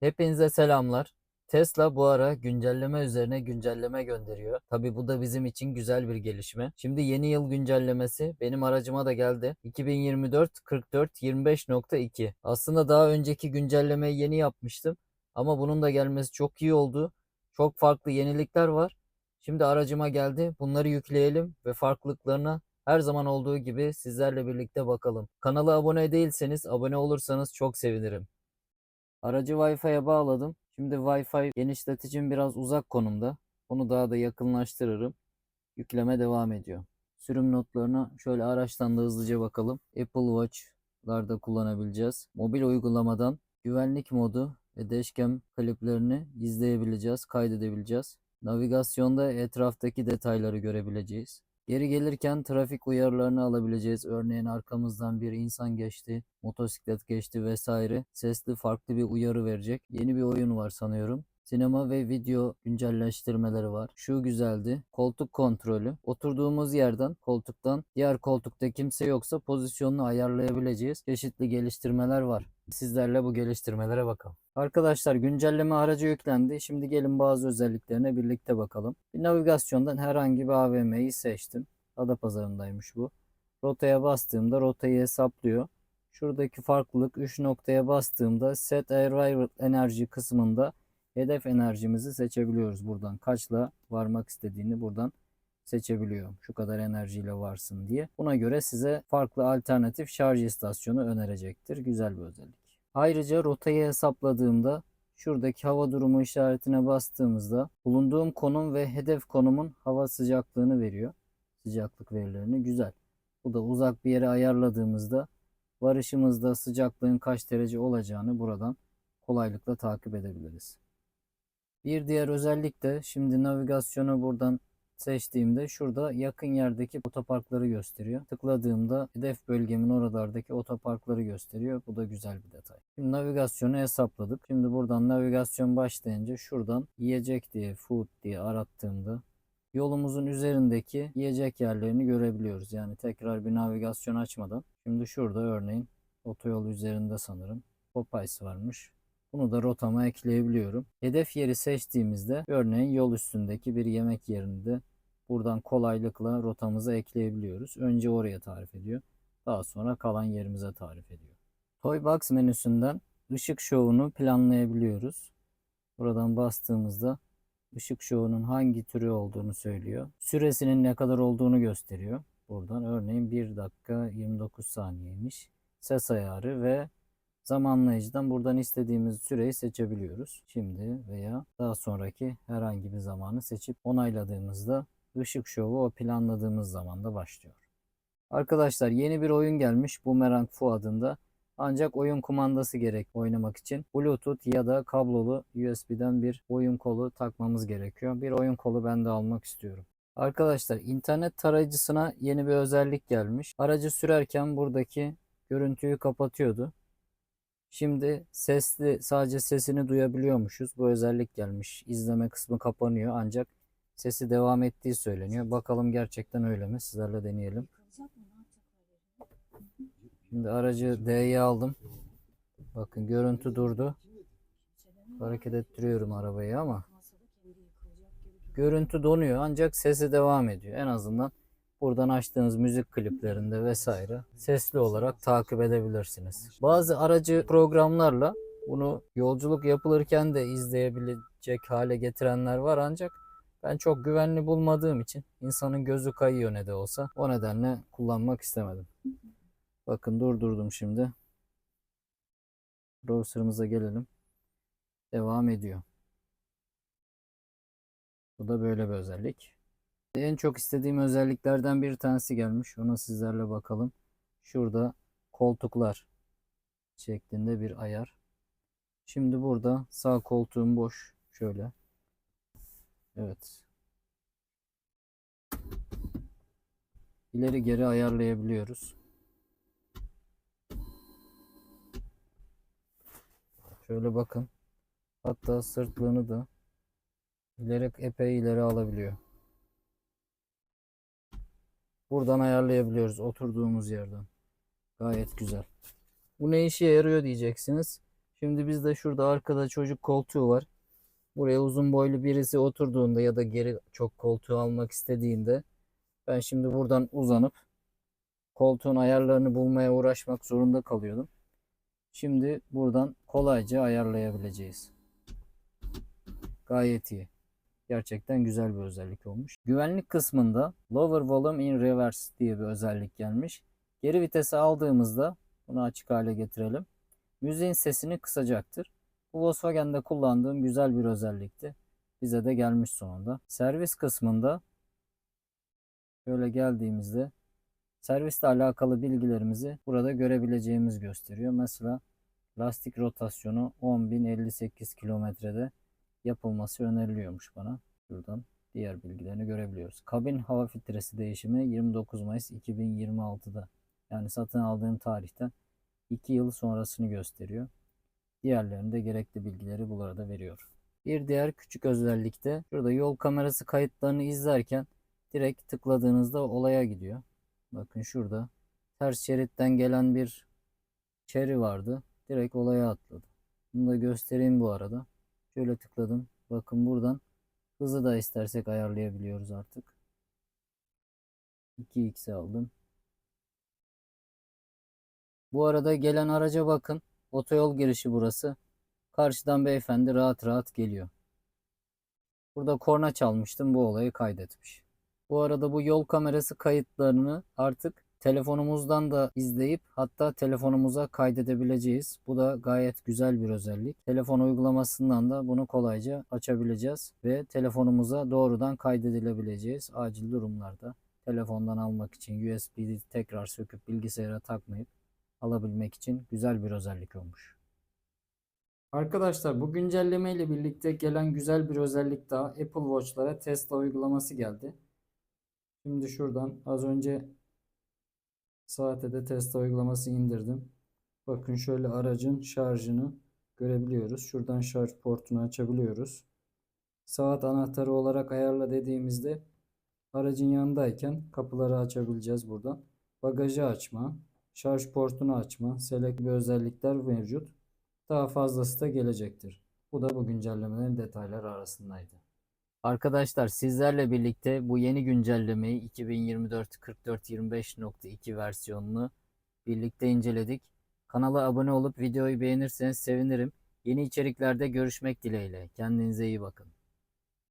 Hepinize selamlar. Tesla bu ara güncelleme üzerine güncelleme gönderiyor. Tabii bu da bizim için güzel bir gelişme. Şimdi yeni yıl güncellemesi benim aracıma da geldi. 2024 44 25.2. Aslında daha önceki güncellemeyi yeni yapmıştım. Ama bunun da gelmesi çok iyi oldu. Çok farklı yenilikler var. Şimdi aracıma geldi. Bunları yükleyelim ve farklılıklarına her zaman olduğu gibi sizlerle birlikte bakalım. Kanala abone değilseniz abone olursanız çok sevinirim. Aracı Wi-Fi'ye bağladım. Şimdi Wi-Fi genişleticim biraz uzak konumda. Onu daha da yakınlaştırırım. Yükleme devam ediyor. Sürüm notlarına şöyle araçtan da hızlıca bakalım. Apple Watch'larda kullanabileceğiz. Mobil uygulamadan güvenlik modu ve dashcam kliplerini izleyebileceğiz, kaydedebileceğiz. Navigasyonda etraftaki detayları görebileceğiz. Geri gelirken trafik uyarılarını alabileceğiz. Örneğin arkamızdan bir insan geçti, motosiklet geçti vesaire. Sesli farklı bir uyarı verecek. Yeni bir oyun var sanıyorum. Sinema ve video güncelleştirmeleri var. Şu güzeldi. Koltuk kontrolü. Oturduğumuz yerden, koltuktan diğer koltukta kimse yoksa pozisyonunu ayarlayabileceğiz. Çeşitli geliştirmeler var. Sizlerle bu geliştirmelere bakalım. Arkadaşlar güncelleme aracı yüklendi. Şimdi gelin bazı özelliklerine birlikte bakalım. Bir navigasyondan herhangi bir AVM'yi seçtim. Adapazarı'ndaymış bu. Rotaya bastığımda rotayı hesaplıyor. Şuradaki farklılık 3 noktaya bastığımda Set Arrival Energy kısmında hedef enerjimizi seçebiliyoruz buradan. Kaçla varmak istediğini buradan seçebiliyor. Şu kadar enerjiyle varsın diye. Buna göre size farklı alternatif şarj istasyonu önerecektir. Güzel bir özellik. Ayrıca rotayı hesapladığımda şuradaki hava durumu işaretine bastığımızda bulunduğum konum ve hedef konumun hava sıcaklığını veriyor. Sıcaklık verilerini güzel. Bu da uzak bir yere ayarladığımızda varışımızda sıcaklığın kaç derece olacağını buradan kolaylıkla takip edebiliriz. Bir diğer özellik de şimdi navigasyonu buradan seçtiğimde şurada yakın yerdeki otoparkları gösteriyor. Tıkladığımda hedef bölgemin oralardaki otoparkları gösteriyor. Bu da güzel bir detay. Şimdi navigasyonu hesapladık. Şimdi buradan navigasyon başlayınca şuradan yiyecek diye food diye arattığımda yolumuzun üzerindeki yiyecek yerlerini görebiliyoruz. Yani tekrar bir navigasyon açmadan. Şimdi şurada örneğin otoyol üzerinde sanırım Popeyes varmış. Bunu da rotama ekleyebiliyorum. Hedef yeri seçtiğimizde örneğin yol üstündeki bir yemek yerini de buradan kolaylıkla rotamıza ekleyebiliyoruz. Önce oraya tarif ediyor. Daha sonra kalan yerimize tarif ediyor. Toybox menüsünden ışık şovunu planlayabiliyoruz. Buradan bastığımızda ışık şovunun hangi türü olduğunu söylüyor. Süresinin ne kadar olduğunu gösteriyor. Buradan örneğin 1 dakika 29 saniyeymiş. Ses ayarı ve zamanlayıcıdan buradan istediğimiz süreyi seçebiliyoruz. Şimdi veya daha sonraki herhangi bir zamanı seçip onayladığımızda ışık şovu o planladığımız zamanda başlıyor. Arkadaşlar yeni bir oyun gelmiş Boomerang Fu adında. Ancak oyun kumandası gerek oynamak için. Bluetooth ya da kablolu USB'den bir oyun kolu takmamız gerekiyor. Bir oyun kolu ben de almak istiyorum. Arkadaşlar internet tarayıcısına yeni bir özellik gelmiş. Aracı sürerken buradaki görüntüyü kapatıyordu. Şimdi sesli sadece sesini duyabiliyormuşuz. Bu özellik gelmiş. İzleme kısmı kapanıyor ancak sesi devam ettiği söyleniyor. Bakalım gerçekten öyle mi? Sizlerle deneyelim. Şimdi aracı D'ye aldım. Bakın görüntü durdu. Hareket ettiriyorum arabayı ama görüntü donuyor ancak sesi devam ediyor. En azından buradan açtığınız müzik kliplerinde vesaire sesli olarak takip edebilirsiniz. Bazı aracı programlarla bunu yolculuk yapılırken de izleyebilecek hale getirenler var ancak ben çok güvenli bulmadığım için insanın gözü kayıyor ne de olsa o nedenle kullanmak istemedim. Bakın durdurdum şimdi. Browser'ımıza gelelim. Devam ediyor. Bu da böyle bir özellik. En çok istediğim özelliklerden bir tanesi gelmiş. Ona sizlerle bakalım. Şurada koltuklar şeklinde bir ayar. Şimdi burada sağ koltuğum boş. Şöyle. Evet. İleri geri ayarlayabiliyoruz. Şöyle bakın. Hatta sırtlığını da ileri epey ileri alabiliyor. Buradan ayarlayabiliyoruz oturduğumuz yerden. Gayet güzel. Bu ne işe yarıyor diyeceksiniz. Şimdi bizde şurada arkada çocuk koltuğu var. Buraya uzun boylu birisi oturduğunda ya da geri çok koltuğu almak istediğinde ben şimdi buradan uzanıp koltuğun ayarlarını bulmaya uğraşmak zorunda kalıyordum. Şimdi buradan kolayca ayarlayabileceğiz. Gayet iyi. Gerçekten güzel bir özellik olmuş. Güvenlik kısmında Lower Volume in Reverse diye bir özellik gelmiş. Geri vitese aldığımızda bunu açık hale getirelim. Müziğin sesini kısacaktır. Bu Volkswagen'de kullandığım güzel bir özellikti. Bize de gelmiş sonunda. Servis kısmında şöyle geldiğimizde servisle alakalı bilgilerimizi burada görebileceğimiz gösteriyor. Mesela lastik rotasyonu 10.058 kilometrede yapılması öneriliyormuş bana. Şuradan diğer bilgilerini görebiliyoruz. Kabin hava filtresi değişimi 29 Mayıs 2026'da. Yani satın aldığım tarihten 2 yıl sonrasını gösteriyor. Diğerlerinde gerekli bilgileri burada veriyor. Bir diğer küçük özellik de şurada yol kamerası kayıtlarını izlerken direkt tıkladığınızda olaya gidiyor. Bakın şurada ters şeritten gelen bir çeri vardı. Direkt olaya atladı. Bunu da göstereyim bu arada. Şöyle tıkladım. Bakın buradan hızı da istersek ayarlayabiliyoruz artık. 2x'e aldım. Bu arada gelen araca bakın. Otoyol girişi burası. Karşıdan beyefendi rahat rahat geliyor. Burada korna çalmıştım. Bu olayı kaydetmiş. Bu arada bu yol kamerası kayıtlarını artık telefonumuzdan da izleyip hatta telefonumuza kaydedebileceğiz. Bu da gayet güzel bir özellik. Telefon uygulamasından da bunu kolayca açabileceğiz ve telefonumuza doğrudan kaydedilebileceğiz acil durumlarda. Telefondan almak için USB'yi tekrar söküp bilgisayara takmayıp alabilmek için güzel bir özellik olmuş. Arkadaşlar bu güncelleme ile birlikte gelen güzel bir özellik daha Apple Watch'lara Tesla uygulaması geldi. Şimdi şuradan az önce saate de Tesla uygulaması indirdim. Bakın şöyle aracın şarjını görebiliyoruz. Şuradan şarj portunu açabiliyoruz. Saat anahtarı olarak ayarla dediğimizde aracın yanındayken kapıları açabileceğiz buradan. Bagajı açma, şarj portunu açma, select gibi özellikler mevcut. Daha fazlası da gelecektir. Bu da bu güncellemelerin detayları arasındaydı. Arkadaşlar sizlerle birlikte bu yeni güncellemeyi 2024 44.25.2 versiyonunu birlikte inceledik. Kanala abone olup videoyu beğenirseniz sevinirim. Yeni içeriklerde görüşmek dileğiyle. Kendinize iyi bakın.